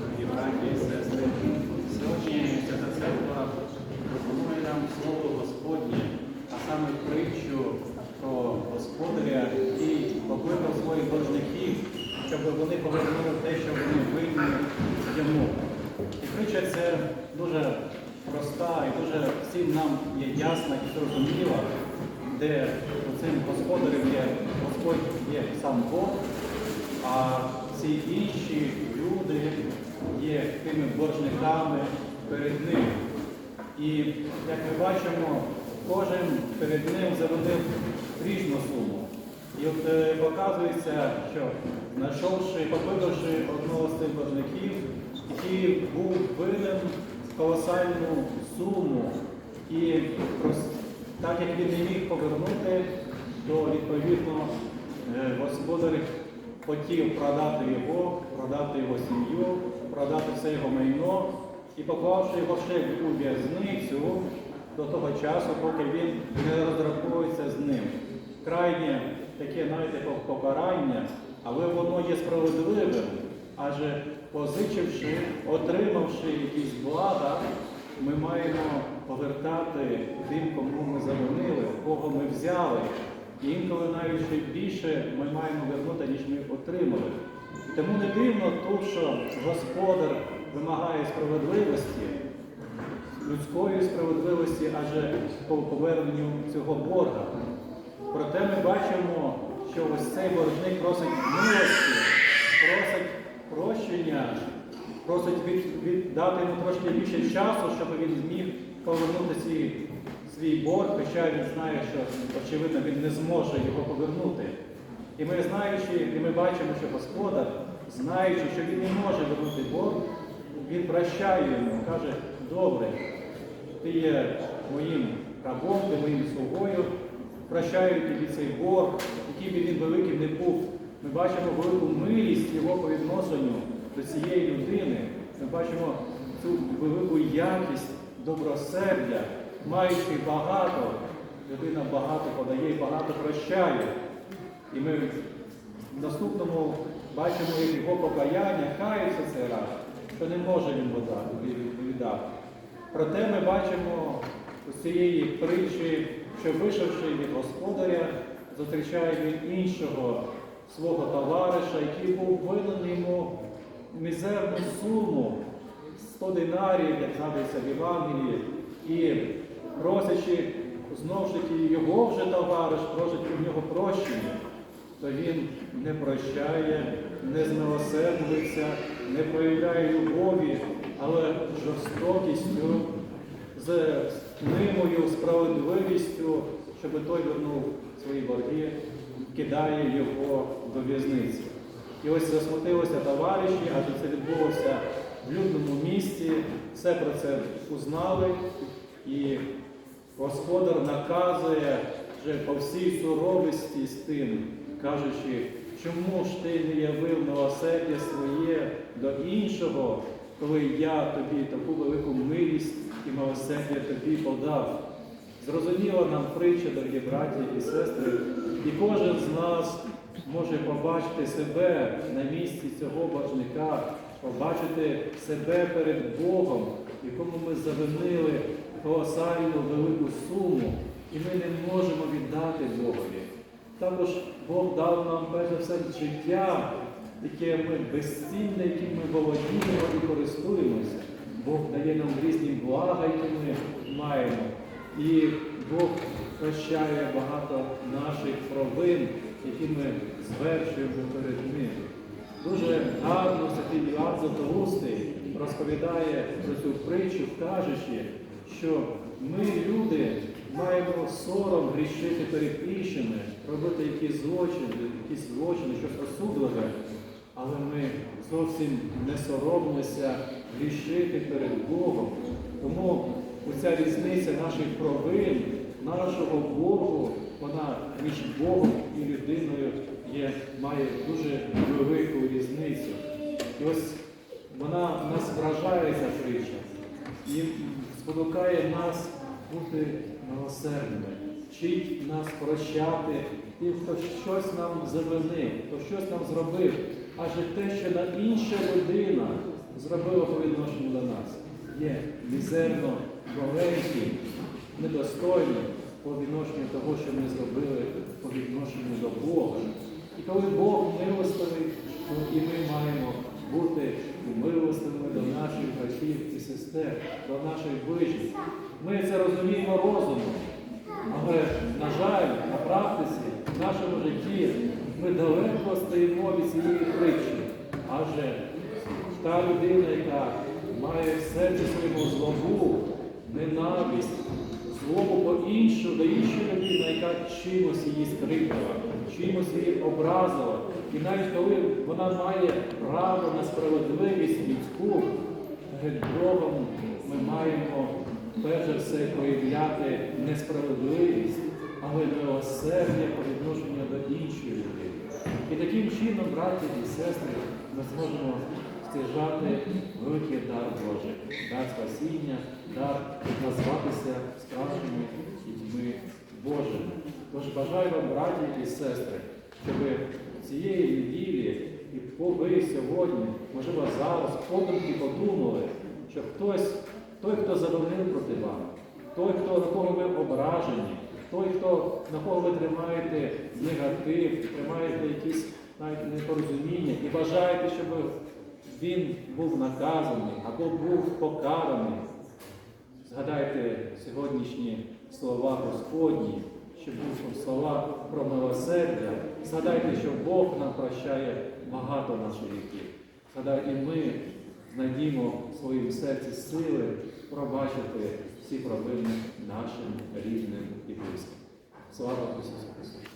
дорогі браті і сестри. Сьогодні Церква пропонує нам слово Господнє, а саме притчу про господаря, який покликав своїх боржників, щоб вони повернули те, що вони винні йому. І притча це дуже проста і дуже всім нам є ясна і зрозуміла, де цим господарем є Господь є сам Бог, а всі інші люди є тими боржниками перед ним. І як ми бачимо, кожен перед ним заводив різну суму. І от е, показується, що знайшовши, покликавши одного з цих боржників, який був винен колосальну суму, і так як він не міг повернути, то відповідно е, хотів продати його, продати його сім'ю, продати все його майно і поклавши його ще у в'язницю до того часу, поки він не розраховується з ним. Крайнє таке, знаєте, по- покарання, але воно є справедливим, адже позичивши, отримавши якісь блага, ми маємо повертати тим, кому ми завинили, кого ми взяли. І інколи навіть ще більше ми маємо вернути, ніж ми отримали. Тому не дивно тут, що господар вимагає справедливості, людської справедливості, адже по поверненню цього борга. Проте ми бачимо, що ось цей боржник просить милості, просить прощення, просить від, віддати йому трошки більше часу, щоб він зміг повернути свій, свій борг, хоча він знає, що очевидно він не зможе його повернути. І ми знаючи, і ми бачимо, що господар, знаючи, що він не може вернути борг, він прощає йому, каже, добре, ти є моїм рабом, ти моїм слугою, прощаю тобі цей борг, який би він великим не був. Ми бачимо велику милість його по відношенню до цієї людини. Ми бачимо цю велику якість добросердя, маючи багато, людина багато подає і багато прощає. І ми в наступному бачимо його покаяння, кається цей раз, що не може він віддати. Проте ми бачимо з цієї притчі, що вийшовши від господаря, зустрічає він іншого свого товариша, який був винен йому мізерну суму 100 динарів, як згадується в Євангелії, і просячи знову ж таки його вже товариш, просить у нього прощення, то він не прощає, не змилосердується, не проявляє любові, але жорстокістю, з мнимою справедливістю, щоб той вернув свої борги, кидає його до в'язниці. І ось засмутилися товариші, адже це відбулося в людному місті, все про це узнали, і господар наказує вже по всій суровості з тим, кажучи, чому ж ти не явив милосердя своє до іншого, коли я тобі таку велику милість і милосердя тобі подав. Зрозуміла нам притча, дорогі браті і сестри, і кожен з нас може побачити себе на місці цього бажника, побачити себе перед Богом, якому ми завинили колосальну велику суму, і ми не можемо віддати Богові. Також Бог дав нам перш за все життя, яке ми безцінне, яким ми володіємо і користуємося. Бог дає нам різні блага, які ми маємо. І Бог прощає багато наших провин, які ми звершуємо перед Ним. Дуже гарно святий Іоанн Златоустий розповідає про цю притчу, кажучи, що ми, люди, маємо сором грішити перед іншими, робити якісь злочини, якісь злочини, щось осудливе, але ми зовсім не соромимося грішити перед Богом. Тому оця різниця наших провин, нашого Богу, вона між Богом і людиною є, має дуже велику різницю. І ось вона нас вражає ця притча і спонукає нас бути милосердними, вчить нас прощати тим, хто щось нам завинив, хто щось нам зробив. Адже те, що на інша людина зробило по відношенню до нас. Є мізерно, маленькі, недостойні по відношенню того, що ми зробили по відношенню до Бога. І коли Бог милостивий, то і ми маємо бути милостивими до наших братів і сестер, до наших ближніх. Ми це розуміємо розумом. Але, на жаль, на практиці, в нашому житті ми далеко стоїмо від цієї притчі. Адже та людина, яка має в серці своєму злобу, ненависть, злобу по іншу, до іншої людини, яка чимось її скривдила, чимось її образила. І навіть коли вона має право на справедливість людську, Богом ми маємо перш за все проявляти несправедливість, але милосердя по відношенню до іншої людини. І таким чином, браті і сестри, ми зможемо стяжати великий дар Божий, дар спасіння, дар назватися справжніми дітьми Божими. Тож бажаю вам, браті і сестри, щоб цієї неділі і ви сьогодні, можливо, зараз подумки подумали, що хтось, той, хто завинив проти вас, той, хто на кого ви ображені, той, хто на кого ви тримаєте негатив, тримаєте якісь навіть непорозуміння і бажаєте, щоб він був наказаний або був покараний. Згадайте сьогоднішні слова Господні, що будуть слова про милосердя. Згадайте, що Бог нам прощає багато наших гріхів. Згадайте, і ми знайдімо в своїм серці сили пробачити всі провини нашим рідним і близьким. Слава Ісусу Христу!